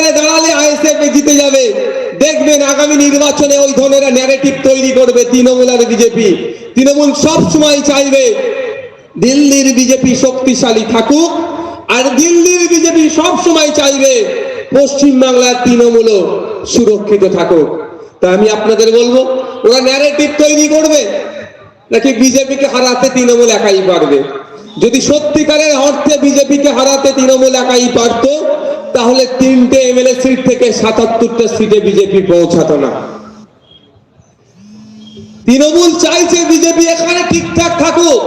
এখানে দাঁড়ালে আইএসএফ জিতে যাবে। দেখবেন আগামী নির্বাচনে ওই ধরনের ন্যারেটিভ তৈরি করবে তৃণমূল আর বিজেপি। তৃণমূল সব সময় চাইবে, দিল্লির বিজেপি শক্তিশালী থাকুক, আর দিল্লির বিজেপি সব সময় চাইবে পশ্চিম বাংলার তৃণমূল সুরক্ষিত থাকুক। তা আমি আপনাদের বলব, ওরা ন্যারেটিভ তৈরি করবে, নাকি বিজেপিকে হারাতে তৃণমূল একাই পারবে? যদি সত্যিকারের অর্থে বিজেপিকে হারাতে তৃণমূল একাই পারত তাহলে তিনটে এমএলএ সিট থেকে সাতাত্তরটা সিটে বিজেপি পৌঁছাতো না। তৃণমূল চাইছে বিজেপি এখানে ঠিকঠাক থাকুক।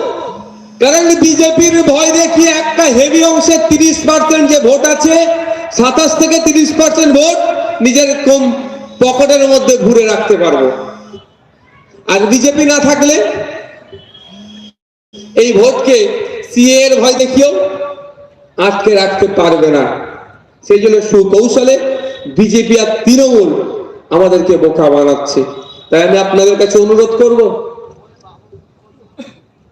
কারণ বিজেপির ভয় দেখিয়ে একটা হেভি অংশের তিরিশ পার্সেন্ট যে ভোট আছে, সাতাশ থেকে তিরিশ পার্সেন্ট ভোট নিজের কম পকেটের মধ্যে ঘুরে রাখতে পারব। আর বিজেপি না থাকলে এই ভোটকে সিএ এর ভয় দেখিয়েও আটকে রাখতে পারবে না। সেই জন্য সুকৌশলে বিজেপি আর তৃণমূল আমাদেরকে বোকা বানাচ্ছে। তাই আমি আপনাদের কাছে অনুরোধ করব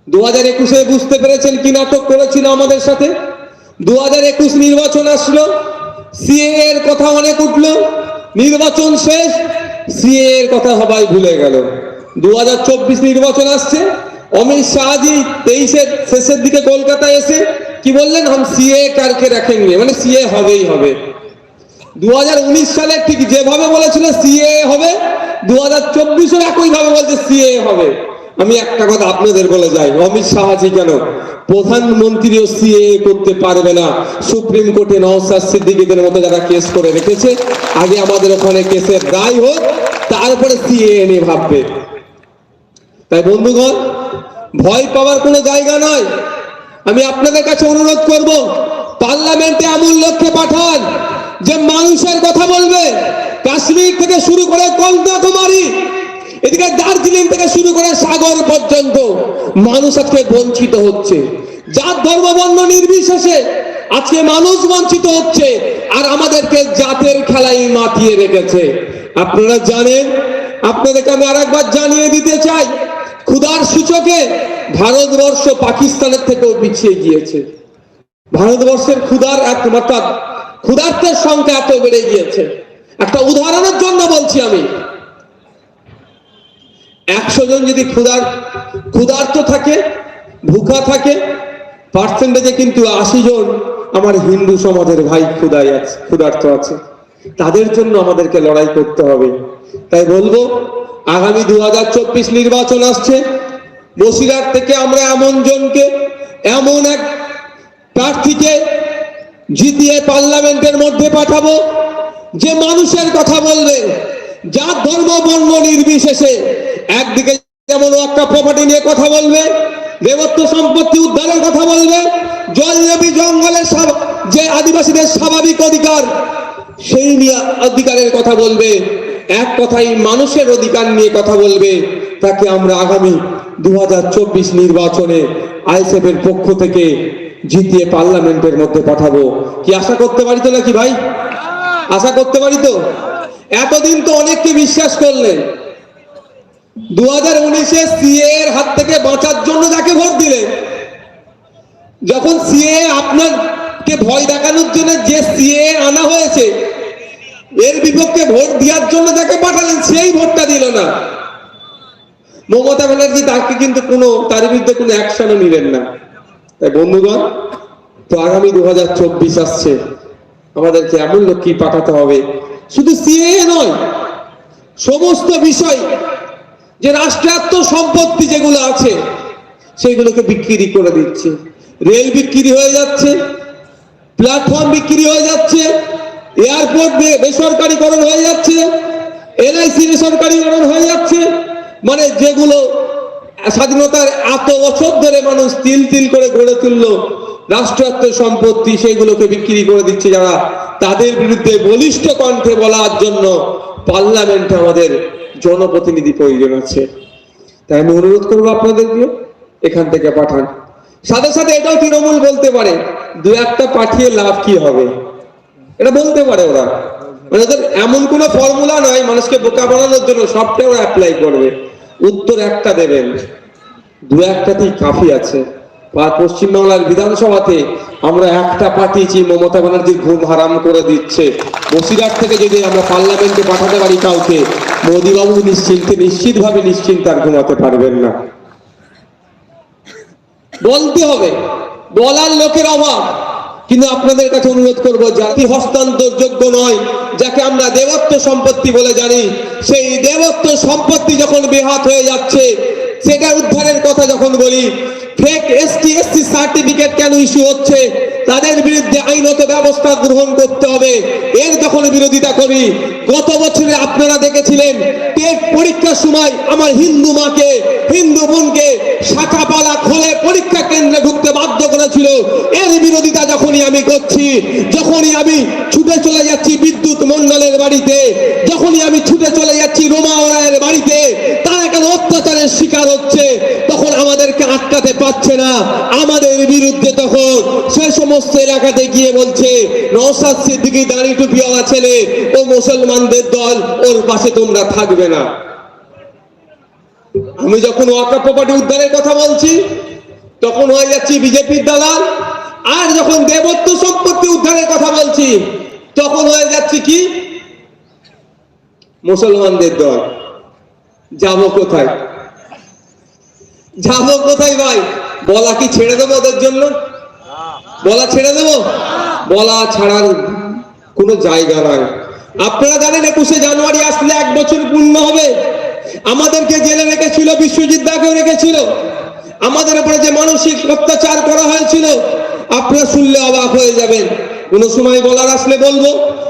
দু হাজার একুশে বুঝতে পেরেছেন কি নাটক করেছিল আমাদের সাথে? দু হাজার একুশ নির্বাচন আসলো সিএ এর কথা অনেক উঠল, নির্বাচন শেষ সিএ এর কথা সবাই ভুলে গেল। দু হাজার চব্বিশ নির্বাচন আসছে অমিত শাহজি তেইশের শেষের দিকে কলকাতায় এসে কি বললেন? হাম সিএ কারকে রাখেঙ্গে মানে সিএ হবেই হবে। দু হাজার উনিশ সালে ঠিক যেভাবে বলেছিল সিএ হবে দু হাজার চব্বিশও একই ভাবে বলছে সিএ হবে। আমি একটা কথা আপনাদের বলে যাই, অমিত শাহজি কেন? প্রধানমন্ত্রীও সিএ করতে পারবে না। সুপ্রিম কোর্টে নওসাদ সিদ্দিকীদের মতো যারা কেস করে রেখেছে, আগে আমাদের ওখানে কেসের রায় হোক, তারপরে সিএ নিয়ে ভাববে। তাই বন্ধুগণ ভয় পাওয়ার কোনো জায়গা নয়। আমি আপনাদের কাছে অনুরোধ করব, পার্লামেন্টে এমন লক্ষ্যে পাঠান যে মানুষের কথা বলবে। কাশ্মীর থেকে শুরু করে কন্যাকুমারী এদিকে দার্জিলিং থেকে শুরু করে সাগর পর্যন্ত মানুষ আজকে বঞ্চিত হচ্ছে। যার ধর্ম বর্ণ নির্বিশেষে আজকে মানুষ বঞ্চিত হচ্ছে আর আমাদেরকে জাতের খেলাই মাতিয়ে রেখেছে। আপনারা জানেন, আপনাদেরকে আমি আরেকবার জানিয়ে দিতে চাই ক্ষুধার সূচকে ভারতবর্ষ পাকিস্তানের থেকেও পিছিয়ে গিয়েছে। ভারতবর্ষের ক্ষুধার একমাত্র, ক্ষুধার্তের সংখ্যা এত বেড়ে গিয়েছে। একটা উদাহরণের জন্য বলছি আমি। একশো জন যদি ক্ষুধার, ক্ষুধার্ত থাকে, ভুখা থাকে, পার্সেন্টেজে কিন্তু আশি জন আমার হিন্দু সমাজের ভাই ক্ষুধায় আছে, ক্ষুধার্ত আছে। তাদের জন্য আমাদেরকে লড়াই করতে হবে। তাই বলব আগামী দু হাজার চব্বিশ নির্বাচন আসছে। বসিরহাট থেকে আমরা এমন জনকে, এমন এক প্রার্থীকে জিতিয়ে পার্লামেন্টের মধ্যে পাঠাবো, যে মানুষের কথা বলবে, যার ধর্ম, বর্ণ নির্বিশেষে একদিকে যেমন একটা প্রপার্টি নিয়ে কথা বলবে, দেবত্ব সম্পত্তি উদ্ধারের কথা বলবে, জল জমি জঙ্গলের যে আদিবাসীদের স্বাভাবিক অধিকার, সেই নিয়ে অধিকারের কথা বলবে। এক কথাই মানুষের অধিকার নিয়ে কথা বলবে, তাকে আমরা আগামী দুই হাজার চব্বিশ নির্বাচনে আইএসএফ এর পক্ষ থেকে জিতিয়ে পার্লামেন্টের মধ্যে পাঠাবো। কি আশা করতে পারি নাকি ভাই? আশা করতে পারি তো? এতদিন তো অনেককে বিশ্বাস করলেন। দু হাজার উনিশে সিএ এর হাত থেকে বাঁচার জন্য যাকে ভোট দিলেন, যখন সিএ আপনাকে ভয় দেখানোর জন্য যে সিএ আনা হয়েছে এর বিপক্ষে ভোট দেওয়ার জন্য যাকে পাঠালেন, সেই ভোটটা দিল না। মমতা ব্যানার্জি তাকে কিন্তু কোনো, তার বিরুদ্ধে কোনো অ্যাকশনও নিলেন না। তাই বন্ধুগণ, তো আগামী দুহাজার চব্বিশ আসছে। আমাদেরকে এমন লোককেই পাঠাতে হবে। শুধু সিএ নয়, সমস্ত বিষয়, যে রাষ্ট্রায়ত্ত সম্পত্তি যেগুলো আছে সেগুলোকে বিক্রি করে দিচ্ছে। রেল বিক্রি হয়ে যাচ্ছে, প্ল্যাটফর্ম বিক্রি হয়ে যাচ্ছে এয়ারপোর্ট বেসরকারীকরণ হয়ে যাচ্ছে, এলআইসি বেসরকারীকরণ হয়ে যাচ্ছে মানে যেগুলো স্বাধীনতার এত বছর ধরে মানুষ তিল তিল করে গড়ে তুললো, রাষ্ট্রায়ত্ত সম্পত্তি সেগুলোকে বিক্রি করে দিচ্ছে যারা, তাদের বিরুদ্ধে বলিষ্ঠ কণ্ঠে বলার জন্য পার্লামেন্টে আমাদের জনপ্রতিনিধি প্রয়োজন আছে। তাই আমি অনুরোধ করব আপনাদেরকে, এখান থেকে পাঠান। সাথে সাথে এটাও তৃণমূল বলতে পারে দু একটা পাঠিয়ে লাভ কি হবে? এটা বলতে পারে ওরা। মানে ওদের এমন কোনো ফর্মুলা নয় মানুষকে বোকা বানানোর জন্য, সবটাই ওরা অ্যাপ্লাই করবে। উত্তর একটা দেবেন। দু একটাতেই কাফি আছে। পশ্চিমবাংলার বিধানসভাতে আমরা একটা পাঠিয়েছি, মমতা ব্যানার্জির ঘুম হারাম করে দিচ্ছে। বসিরহাট থেকে যদি আমরা পার্লামেন্টে পাঠাতে পারি কাউকে, মোদীবাবু নিশ্চিন্তে, নিশ্চিতভাবে নিশ্চিন্ত আর ঘুমাতে পারবেন না। বলতে হবে, বলার লোকের অভাব। কিন্তু আপনাদের কাছে অনুরোধ করব, জাতি হস্তান্তর যোগ্য নয়, যাকে আমরা দেবত্ব সম্পত্তি বলে জানি, সেই দেবত্ব সম্পত্তি যখন বেহাত হয়ে যাচ্ছে, সেটা উদ্ধারের কথা যখন বলি ফেক এসটি এসসি সার্টিফিকেট কেন ইস্যু হচ্ছে, তাদের বিরুদ্ধে আইনত ব্যবস্থা গ্রহণ করতে হবে। এর যখন বিরোধিতা করি, গত বছরে আপনারা দেখেছিলেন, টেট পরীক্ষার সময় আমার হিন্দু মাকে, হিন্দু বোনকে শাখাপালা খোলে পরীক্ষা কেন্দ্রে ঢুকতে বাধ্য করেছিল এর বিরোধিতা আমি করছি, যখনই আমি ছুটে চলে যাচ্ছি বিদ্যুৎ মন্ডলের বাড়িতে, যখনই আমি ছুটে চলে যাচ্ছি রোমা ওরায়ের বাড়িতে, তারা কেন অত্যাচারের শিকার হচ্ছে, তখন আমাদেরকে আটকাতে পারছে না। আমাদের বিরুদ্ধে তখন সে সমস্ত এলাকাতে গিয়ে বলছে, নওশাদ সিদ্দিকী দাঁড়ি টুপিওয়ালা ছেলে, ও মুসলমানদের দল, ওর পাশে তোমরা থাকবে না। আমি যখন ওয়াকা প্রপার্টি উদ্ধারের কথা বলছি, তখন হয়ে যাচ্ছি বিজেপির দালাল আর যখন দেবত্ব সম্পত্তি উদ্ধারের কথা বলছি, তখন হয়ে যাচ্ছে কি? মুসলমানদের দল। যাব কোথায়? যাব কোথায় ভাই? বলা কি ছেড়ে দেবো ওদের জন্য? বলা ছেড়ে দেবো? বলা ছাড়ার কোনো জায়গা নাই। আপনারা জানেন একুশে জানুয়ারি আসলে এক বছর পূর্ণ হবে। আমাদেরকে জেলে রেখেছিল, বিশ্বজিৎ দাকেও রেখেছিল। আমাদের উপরে যে মানসিক অত্যাচার করা হয়েছিল আপনারা শুনলে অবাক হয়ে যাবেন। কোনো সময় বলার আসলে বলব,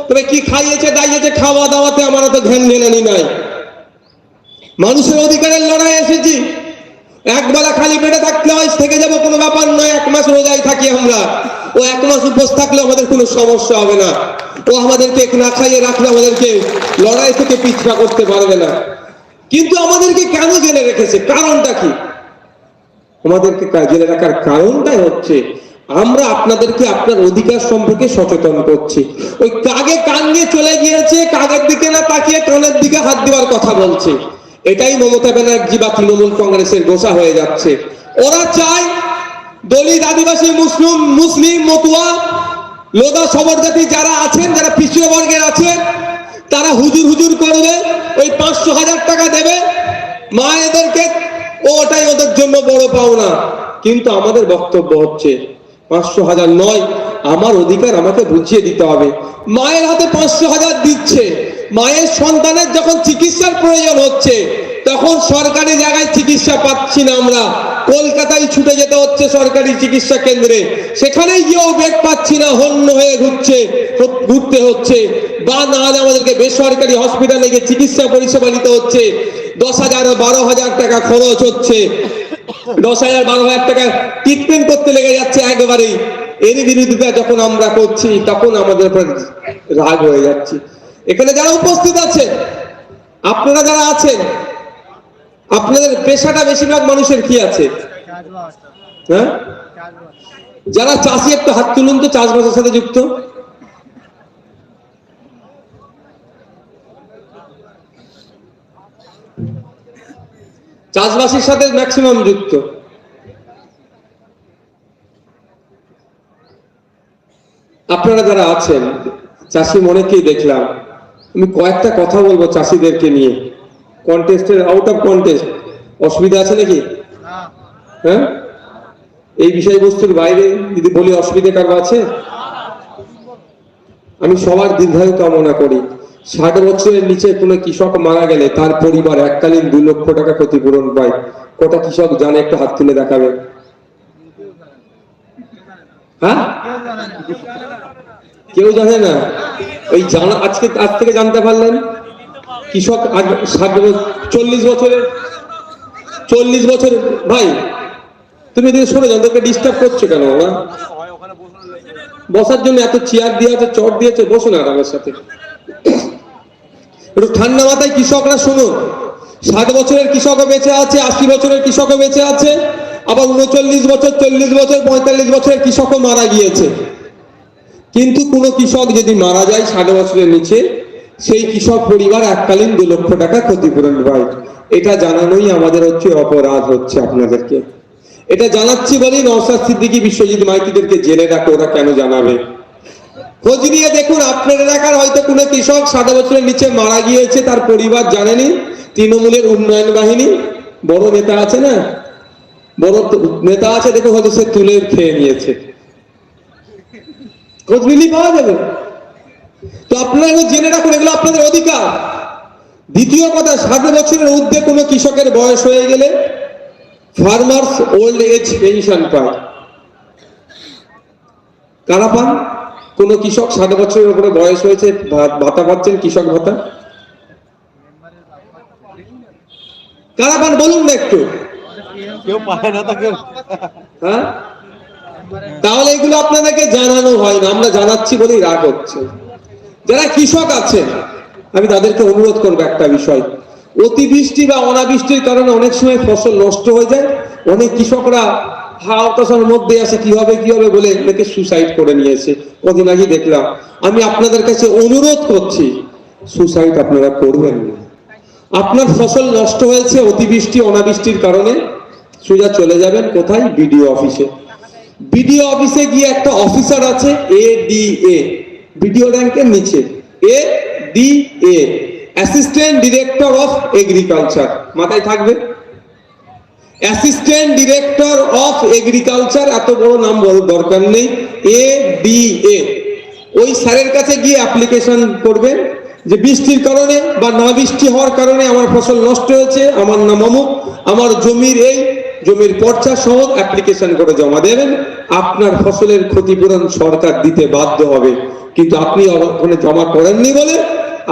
তবে কি খাইয়েছে, দাইয়েছে, খাওয়া দাওয়াতে আমার তো ধ্যান জ্ঞানী নাই। মানুষের অধিকারের লড়াই এসেছি। একবেলা খালি পেটে থাকলে হয়, থেকে যাব কোনো ব্যাপার নয়, এক মাস রোজাই থাকি আমরা। ও এক মাস উপোস থাকলে আমাদের কোনো সমস্যা হবে না। ও আমাদেরকে না খাইয়ে রাখলে আমাদেরকে লড়াই থেকে পিছপা করতে পারবে না। কিন্তু আমাদেরকে কেন জেলে রেখেছে? কারণটা কি? আমাদেরকে জেলে রাখার কারণটাই হচ্ছে আমরা আপনাদেরকে আপনার অধিকার সম্পর্কে সচেতন করছি। ওই কাগে কান দিয়ে চলে গিয়েছে, কাগের দিকে না তাকিয়ে কানের দিকে হাত দেওয়ার কথা বলছে। এটাই মমতা ব্যানার্জি বা তৃণমূল কংগ্রেসের গোসা হয়ে যাচ্ছে। ওরা চায় দলিত আদিবাসী, মুসলিম মুসলিম, মতুয়া লোদা সবরজাতি যারা আছেন, যারা পিছিয়ে বর্গের আছেন, তারা হুজুর হুজুর করবে, ওই পাঁচশো হাজার টাকা দেবে মা এদেরকে ওটাই ওদের জন্য বড় পাওনা। কিন্তু আমাদের বক্তব্য হচ্ছে পাঁচশো হাজার নয়। আমার অধিকার আমাকে বুঝিয়ে দিতে হবে। মায়ের হাতে পাঁচশো হাজার দিচ্ছে। মায়ের সন্তানের যখন চিকিৎসার প্রয়োজন হচ্ছে, তখন সরকারি জায়গায় চিকিৎসা পাচ্ছি না আমরা। কলকাতায় ছুটে যেতে হচ্ছে সরকারি চিকিৎসা কেন্দ্রে। সেখানেই গিয়েও বেড পাচ্ছি না, হন্য হয়ে ঘুরছে, ঘুরতে হচ্ছে। বা না হলে আমাদেরকে বেসরকারি হসপিটালে গিয়ে চিকিৎসা পরিষেবা নিতে হচ্ছে। দশ হাজার বারো হাজার টাকা খরচ হচ্ছে। দশ হাজার বারো হাজার টাকা ট্রিটমেন্ট করতে লেগে যাচ্ছে একবারেই। এর বিরোধিতা যখন আমরা করছি, তখন আমাদের রাগ হয়ে যাচ্ছে। এখানে যারা উপস্থিত আছে আপনারা যারা আছেন, আপনাদের পেশাটা বেশিরভাগ মানুষের কি আছে? হ্যাঁ? যারা চাষি একটু হাত তুলুন তো, চাষবাসের সাথে যুক্ত। চাষবাসের সাথে ম্যাক্সিমাম যুক্ত। আপনারা যারা আছেন চাষি অনেকেই দেখলাম আমি কয়েকটা কথা বলব চাষিদেরকে নিয়ে। কন্টেস্টের আউট অফ কন্টেস্ট অসুবিধা আছে নাকি? হ্যাঁ? এই বিষয়বস্তুর বাইরে যদি বলি অসুবিধা কারও আছে? আমি সবার দীর্ঘায়ু কামনা করি। ষাট বছরের নিচে কোনো কৃষক মারা গেলে তার পরিবার এককালীন দুই লক্ষ টাকা ক্ষতিপূরণ পায়। কটা কৃষক জানে একটু হাত তুলে দেখাবে? হ্যাঁ? কেউ জানে না? ওই জানা আজকে আজ থেকে জানতে পারলেন? কৃষক ষাট চল্লিশ বছরের চল্লিশ বছর ভাই, তুমি এদিকে সরে যাও তোকে ডিস্টার্ব করছ কেন? বসার জন্য এত চেয়ার দিয়ে আছে চট দিয়েছে, বসো না আরামের সাথে। একটু ঠান্ডা মাথায় কৃষকরা শুনুন। ষাট বছরের কৃষকও বেঁচে আছে, আশি বছরের কৃষকও বেঁচে আছে, আবার উনচল্লিশ বছর, চল্লিশ বছর, পঁয়তাল্লিশ বছরের কৃষকও মারা গিয়েছে। কিন্তু কোনো কৃষক যদি মারা যায় ষাট বছরের নিচে, সেই কৃষক পরিবার এককালীন দু লক্ষ টাকা ক্ষতিপূরণ পায়। এটা জানানোই আমাদের হচ্ছে অপরাধ হচ্ছে আপনাদেরকে। এটা জানাচ্ছি বলেই নওশাদ সিদ্দিকী, বিশ্বজিৎ মাইতিদেরকে জেনে রাখো ওরা কেন জানাবে? খোঁজ নিয়ে দেখুন, আপনার এলাকার হয়তো কোনো কৃষক ষাট বছরের নিচে মারা গিয়েছে, তার পরিবার জানেনি, তৃণমূলের উন্নয়ন বাহিনী, বড় নেতা আছে না? বড় নেতা আছে, দেখো হয়তো সে তুলে খেয়ে নিয়েছে। খোঁজ নিলেই পাওয়া যাবে। তো আপনারা জেনে রাখুন, এগুলো আপনাদের অধিকার। দ্বিতীয় কথা ষাট বছরের ঊর্ধ্বে কোনো কৃষকের বয়স হয়ে গেলে ফার্মার্স ওল্ড এজ পেনশন পায় কারা পান? কোন কৃষক ষাট বছরের উপরে বয়স হয়েছে ভাতা পাচ্ছেন কৃষক ভাতা? কারা পান? বলুন না একটু। কেউ পায় না তাকে হ্যাঁ? তাহলে এগুলো আপনাদেরকে জানানো হয় না আমরা জানাচ্ছি বলেই রাগ হচ্ছে। যারা কৃষক আছেন আমি তাদেরকে অনুরোধ করব একটা বিষয়। অতিবৃষ্টি বা অনাবৃষ্টির কারণে অনেক সময় ফসল নষ্ট হয়ে যায় অনেক কৃষকরা হতাশার মধ্যে আসে কি হবে কি হবে বলে এগুলোকে সুসাইড করে নিয়েছে। কদিন আগে দেখলাম। আমি আপনাদের কাছে অনুরোধ করছি সুসাইড আপনারা করবেন না। আপনার ফসল নষ্ট হয়েছে, অতিবৃষ্টি, অনাবৃষ্টির কারণে, সোজা চলে যাবেন কোথায়? বিডিও অফিসে। বিডিও অফিসে গিয়ে একটা অফিসার আছে এ ডি এ বিডিও র্যাঙ্কের নিচে। A D A assistant director of agriculture. মাথায় থাকবে? অ্যাসিস্ট্যান্ট ডিরেক্টর অফ এগ্রিকালচার এত বড় নাম দরকার নেই এ ডি এ ওই স্যারের কাছে গিয়ে অ্যাপ্লিকেশন করবেন যে বৃষ্টির কারণে বা না বৃষ্টি হওয়ার কারণে আমার ফসল নষ্ট হয়েছে, আমার নাম অমুক, আমার জমির এই, জমির পর্চা সহ অ্যাপ্লিকেশন করে জমা দেবেন। আপনার ফসলের ক্ষতিপূরণ সরকার দিতে বাধ্য হবে। কিন্তু আপনি ওখানে জমা করেননি বলে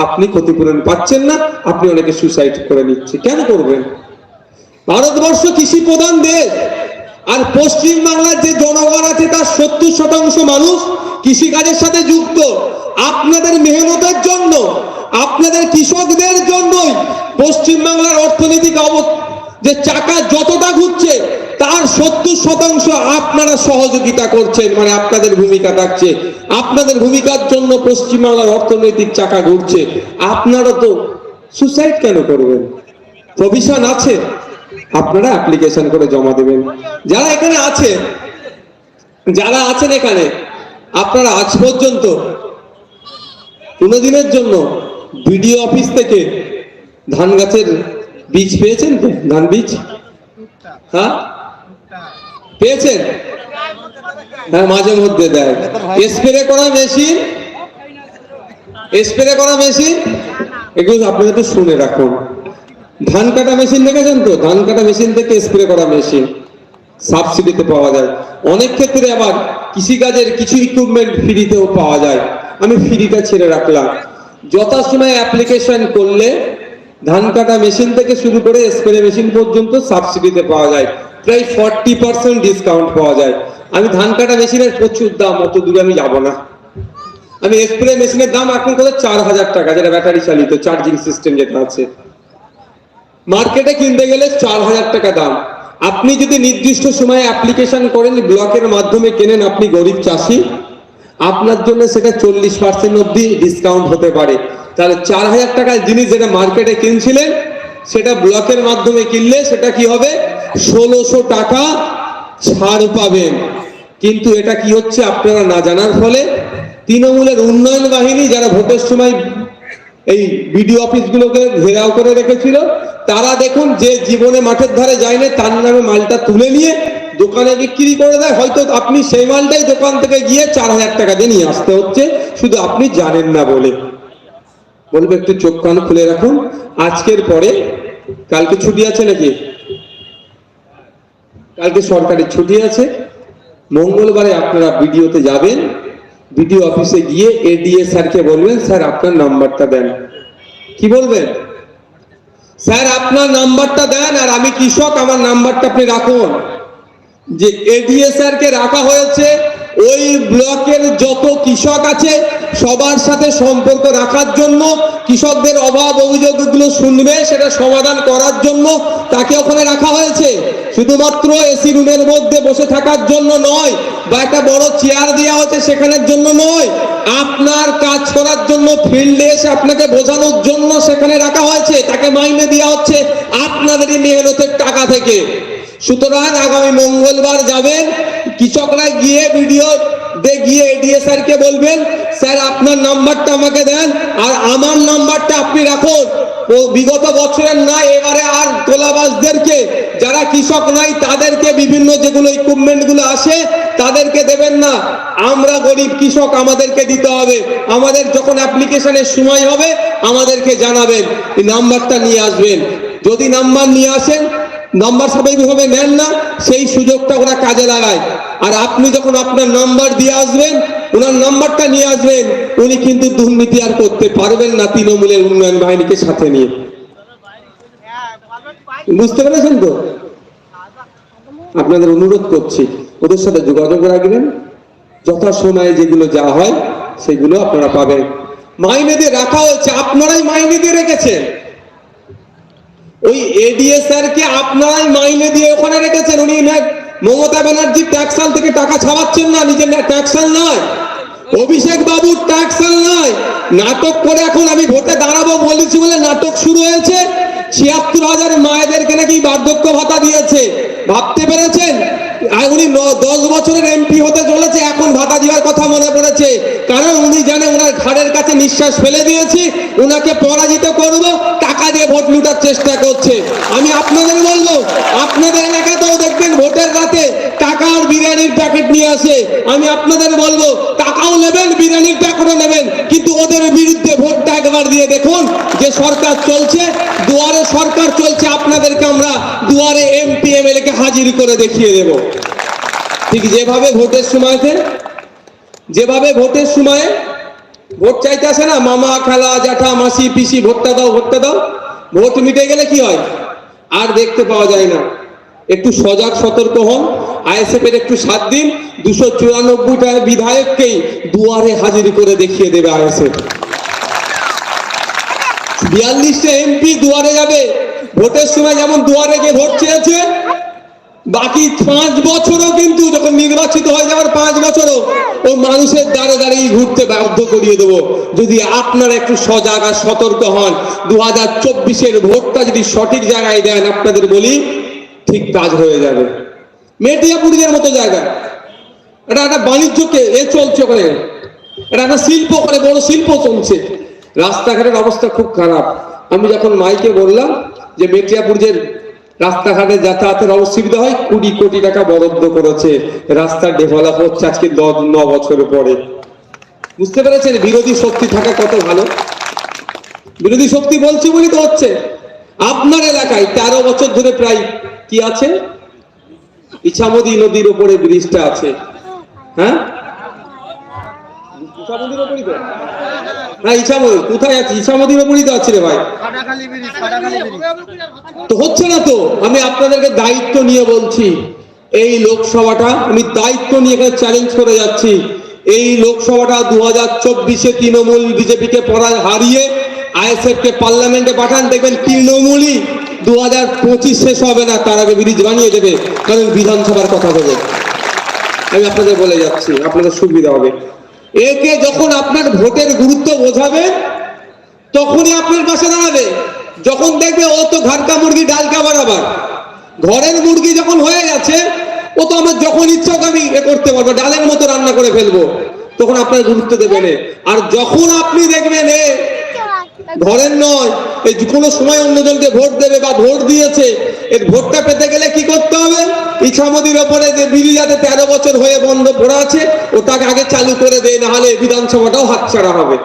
আপনি ক্ষতিপূরণ পাচ্ছেন না, আপনি অনেকে সুসাইড করে নিচ্ছে কেন করবেন? ভারতবর্ষ কৃষি প্রধান দেশ। আর পশ্চিম বাংলার যে জনগণ আছে, তার সত্তর শতাংশ মানুষ কৃষিকাজের সাথে যুক্ত। আপনাদের মেহনতের জন্য, আপনাদের কৃষকদের জন্যই পশ্চিম বাংলার অর্থনৈতিক যে চাকা যতটা ঘুরছে, তার সত্তর শতাংশ আপনারা সহযোগিতা করছেন মানে আপনাদের ভূমিকা থাকছে। আপনাদের ভূমিকার জন্য পশ্চিম বাংলার অর্থনৈতিক চাকা ঘুরছে। আপনারা তো সুসাইড কেন করবেন? প্রভিশন আছে? আপনারা অ্যাপ্লিকেশন করে জমা দেবেন। যারা এখানে আছে, যারা আছেন এখানে, আপনারা আজ পর্যন্ত, কোনোদিনের জন্য বিডিও অফিস থেকে ধান গাছের বীজ পেয়েছেন তো ধান বীজ? হ্যাঁ? পেয়েছেন? হ্যাঁ মাঝে মধ্যে দেয়। স্প্রে করা মেশিন স্প্রে করা মেশিন এগুলো আপনারা তো শুনে রাখুন। ধান কাটা মেশিন দেখেছেন তো? ধান কাটা মেশিন থেকে স্প্রে করা মেশিন। সাবসিডিতে পাওয়া যায়। অনেক ক্ষেত্রে আবার কৃষিকাজের কিছু ইকুইপমেন্ট ফ্রিতেও পাওয়া যায়। আমি ফ্রিটা ছেড়ে রাখলাম। যথাসময়ে অ্যাপ্লিকেশন করলে ধান কাটা মেশিন থেকে শুরু করে স্প্রে মেশিন পর্যন্ত সাবসিডিতে পাওয়া যায়। প্রায় ফর্টি পার্সেন্ট ডিসকাউন্ট পাওয়া যায়। আমি ধান কাটা মেশিনের প্রচুর দাম, অত দূরে আমি যাব না। আমি স্প্রে মেশিনের দাম এখন কত চার হাজার টাকা, যেটা ব্যাটারি চালিত চার্জিং সিস্টেম যেটা আছে। মার্কেটে কিনতে গেলে চার হাজার টাকা দাম। আপনি যদি নির্দিষ্ট সময়ে অ্যাপ্লিকেশন করেন, ব্লকের মাধ্যমে কেনেন আপনি গরিব চাষি? আপনার জন্য সেটা চল্লিশ পার্সেন্ট অব্দি ডিসকাউন্ট হতে পারে। তাহলে চার হাজার টাকার জিনিস যেটা মার্কেটে কিনছিলেন, সেটা ব্লকের মাধ্যমে কিনলে সেটা কি হবে? ষোলোশো টাকা ছাড় পাবেন। কিন্তু এটা কি হচ্ছে আপনারা না জানার ফলে? তৃণমূলের উন্নয়ন বাহিনী যারা ভোটের সময় এই বিডিও অফিসগুলোকে ঘেরাও করে রেখেছিল। তারা দেখুন যে জীবনে মাঠের ধারে যায়নি, তার নামে মালটা তুলে নিয়ে দোকানে বিক্রি করে দেয়। হয়তো আপনি সেই মালটাই দোকান থেকে গিয়ে চার হাজার টাকা দিয়ে নিয়ে আসতে হচ্ছে। শুধু আপনি জানেন না বলে। বলব, একটু চোখ কান খুলে রাখুন। আজকের পরে কালকে ছুটি আছে নাকি? কালকে সরকারি ছুটি আছে। মঙ্গলবারে আপনারা ভিডিওতে যাবেন। ভিডিও অফিসে গিয়ে এডিএ স্যারকে বলবেন, স্যার, আপনার নাম্বারটা দেন। কি বলবেন? স্যার, আপনার নাম্বারটা দেন আর আমি কৃষক, আমার নাম্বারটা আপনি রাখুন। যে এডিএ স্যারকে রাখা হয়েছে ওই ব্লকের যত কৃষক আছে, সবার সাথে সম্পর্ক রাখার জন্য, কৃষকদের অভাব অভিযোগগুলো শুনবে, সেটা সমাধান করার জন্য তাকে ওখানে রাখা হয়েছে। শুধুমাত্র এসি রুমের মধ্যে বসে থাকার জন্য নয়, বা একটা বড় চেয়ার দেওয়া হয়েছে সেখানের জন্য নয়, আপনার কাজ করার জন্য ফিল্ডে এসে আপনাকে বোঝানোর জন্য সেখানে রাখা হয়েছে। তাকে মাইনে দেওয়া হচ্ছে আপনাদেরই মেহনতের টাকা থেকে। সুতরাং আগামী মঙ্গলবার যাবেন, কৃষকরা গিয়ে ভিডিও গিয়ে এডিএ স্যারকে বলবেন, স্যার, আপনার নাম্বারটা আমাকে দেন আর আমার নাম্বারটা আপনি রাখুন। ও বিগত বছরের নয় এবারে আর তোলাবাজদেরকে, যারা কৃষক নাই, তাদেরকে বিভিন্ন যেগুলো ইকুইপমেন্টগুলো আসে, তাদেরকে দেবেন না। আমরা গরিব কৃষক, আমাদেরকে দিতে হবে। আমাদের যখন অ্যাপ্লিকেশনের সময় হবে, আমাদেরকে জানাবেন নাম্বারটা নিয়ে আসবেন। যদি নাম্বার নিয়ে আসেন, নাম্বার স্বাভাবিকভাবে নেন না, সেই সুযোগটা ওরা কাজে লাগায়। আর আপনি যখন আপনার নাম্বার দিয়ে আসবেন, ওনার নাম্বারটা নিয়ে আসবেন, উনি কিন্তু দুর্নীতি আর করতে পারবেন না তৃণমূলের উন্নয়ন বাহিনীকে সাথে নিয়ে। বুঝতে পেরেছেন তো? আপনাদের অনুরোধ করছি, ওদের সাথে যোগাযোগ রাখবেন। যথা সময়ে যেগুলো যা হয়, সেগুলো আপনারা পাবেন। মাইনে দিয়ে রাখা হচ্ছে আপনারাই মাইনে দিয়ে রেখেছেন। ওই এডিএস কে আপনারাই মাইনে দিয়ে ওখানে রেখেছেন। উনি মমতা ব্যানার্জি ট্যাক্সাল থেকে টাকা ছাড়াচ্ছেন না, নিজের ট্যাক্সাল নয়। অভিষেক বাবুর ট্যাক্সাল নয়। নাটক করে এখন আমি ভোটে দাঁড়াবো বলেছি বলে নাটক শুরু হয়েছে। ছিয়াত্তর হাজার মায়েদেরকে নাকি বার্ধক্য ভাতা দিয়েছে। ভাবতে পেরেছেন? উনি দশ বছরের এমপি হতে চলেছে, এখন ভাতা দেওয়ার কথা মনে পড়েছে। কারণ উনি জানে ওনার ঘাড়ের কাছে নিঃশ্বাস ফেলে দিয়েছি ওনাকে পরাজিত করব, টাকা দিয়ে ভোট লুটার চেষ্টা করছে। আমি আপনাদের বলব, আপনাদের এলাকাতেও দেখবেন ভোটের রাতে টাকা আর বিরিয়ানির প্যাকেট নিয়ে আসে। আমি আপনাদের বলব, টাকাও নেবেন, বিরিয়ানির প্যাকেটও নেবেন, কিন্তু ওদের বিরুদ্ধে ভোটটা একবার দিয়ে দেখুন যে সরকার চলছে। দুয়ারে সরকার চলছে, আপনাদেরকে আমরা দুয়ারে এমপি এমএলএ কে হাজির করে দেখিয়ে দেব। ঠিক যেভাবে ভোটের সময়তে, যেভাবে ভোটের সময়ে ভোট চাইতে আসে না, মামা, খালা, জ্যাঠা, মাসি, পিসি, ভোটটা দাও ভোটটা দাও। ভোট মিটে গেলে কি হয়? আর দেখতে পাওয়া যায় না। একটু সজাগ, সতর্ক হন। আইএসএফ এর একটু সাত দিন। দুশো চুরানব্বইটা বিধায়ককেই দুয়ারে হাজির করে দেখিয়ে দেবে আইএসএফ। বিয়াল্লিশটা এমপি দুয়ারে যাবে। ভোটের সময় যেমন দুয়ারে গিয়ে ভোট চেয়েছে বাকি পাঁচ বছরও কিন্তু যখন নির্বাচিত হয়ে যাওয়ার পাঁচ বছরও ও মানুষের দ্বারে দাঁড়িয়ে ঘুরতে বাধ্য করিয়ে দেবো। যদি আপনারা একটু সজাগ আর সতর্ক হন দু হাজার চব্বিশের ভোটটা যদি সঠিক জায়গায় দেন, আপনাদের বলি ঠিক কাজ হয়ে যাবে। মেটিয়াপুরীদের মতো জায়গা। এটা একটা বাণিজ্যকে এ চলছে ওখানে। এটা একটা শিল্প ওখানে, বড় শিল্প চলছে। রাস্তাঘাটের অবস্থা খুব খারাপ। আমি যখন মাইকে বললাম যে মেটিয়াপুরের রাস্তাঘাটে যাতায়াতের অসুবিধা হয়, কুড়ি কোটি টাকা বরাদ্দ করেছে রাস্তা ডেভেলপ হচ্ছে আজকে দশ ন বছর পরে। বুঝতে পেরেছেন? বিরোধী শক্তি থাকা কত ভালো? বিরোধী শক্তি বলছি বলি তো হচ্ছে। আপনার এলাকায় তেরো বছর ধরে প্রায় কি আছে? ইছামতি নদীর উপরে ব্রিজটা আছে। হ্যাঁ? ইছামতির ওপরই তো। হ্যাঁ ইছামতি কোথায় আছে? ইছামতির ওপরই তো আছে রে ভাই। Katakhali bridge Katakhali bridge. তো হচ্ছে না তো আমি আপনাদেরকে দায়িত্ব নিয়ে বলছি এই লোকসভাটা আমি দায়িত্ব নিয়ে এখানে চ্যালেঞ্জ করে যাচ্ছি। এই লোকসভাটা দু হাজার চব্বিশে তৃণমূল বিজেপিকে পড়া হারিয়ে আইএসএফ কে পার্লামেন্টে পাঠান দেখবেন তৃণমূলই দু হাজার পঁচিশ শেষ হবে না তার আগে ব্রিজ বানিয়ে দেবে কারণ বিধানসভার কথা বলে। আমি আপনাদের বলে যাচ্ছি আপনাদের সুবিধা হবে। একে যখন আপনার ভোটের গুরুত্ব বোঝাবে, তখনই আপনার পাশে দাঁড়াবে। যখন দেখবে, ও তো ঘাটকা মুরগি, ডালকা আবার ঘরের মুরগি যখন হয়ে গেছে, ও তো আমার যখন ইচ্ছা আমি এ করতে পারব, ডালের মতো রান্না করে ফেলব। তখন আপনার গুরুত্ব দেবেন। আর যখন আপনি দেখবেন, এ ঘরের নয়, এই কোনো সময় অন্যজনকে ভোট দেবে বা ভোট দিয়েছে, এর ভোটটা পেতে গেলে কি করতে হবে? ইছামতির ওপরে যে বিলি যাতে তেরো বছর হয়ে বন্ধ পড়া আছে, ওটাকে আগে চালু করে দেয় নাহলে বিধানসভাটাও হাতছাড়া হবে।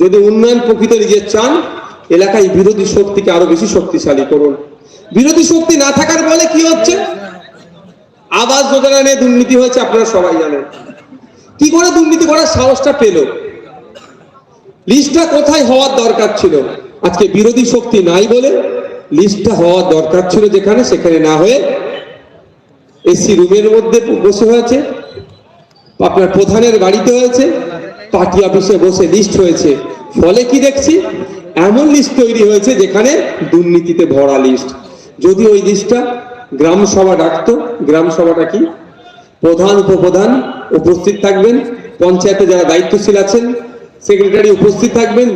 যদি উন্নয়ন প্রকৃত নিজের চান, এলাকায় বিরোধী শক্তিকে আরও বেশি শক্তিশালী করুন। বিরোধী শক্তি না থাকার ফলে কি হচ্ছে? আবাস যোজনা নিয়ে দুর্নীতি হয়েছে, আপনারা সবাই জানেন। কি করে দুর্নীতি করার সাহসটা পেল? লিস্টটা কোথায় হওয়ার দরকার ছিল? আজকে বিরোধী শক্তি নাই বলে লিস্টটা হওয়ার দরকার ছিল যেখানে, সেখানে না হয়ে এসি রুমের মধ্যে বসে হয়েছে, আপনার প্রধানের বাড়িতে হয়েছে, পার্টি অফিসে বসে লিস্ট হয়েছে। ফলে কি দেখছি? এমন লিস্ট তৈরি হয়েছে যেখানে দুর্নীতিতে ভরা লিস্ট। যদি ওই লিস্টটা গ্রাম সভা ডাকতো, গ্রাম সভাটা কি? প্রধান, উপপ্রধান উপস্থিত থাকবেন, পঞ্চায়েতে যারা দায়িত্বশীল আছেন সেক্রেটারি উপস্থিত থাকবেন।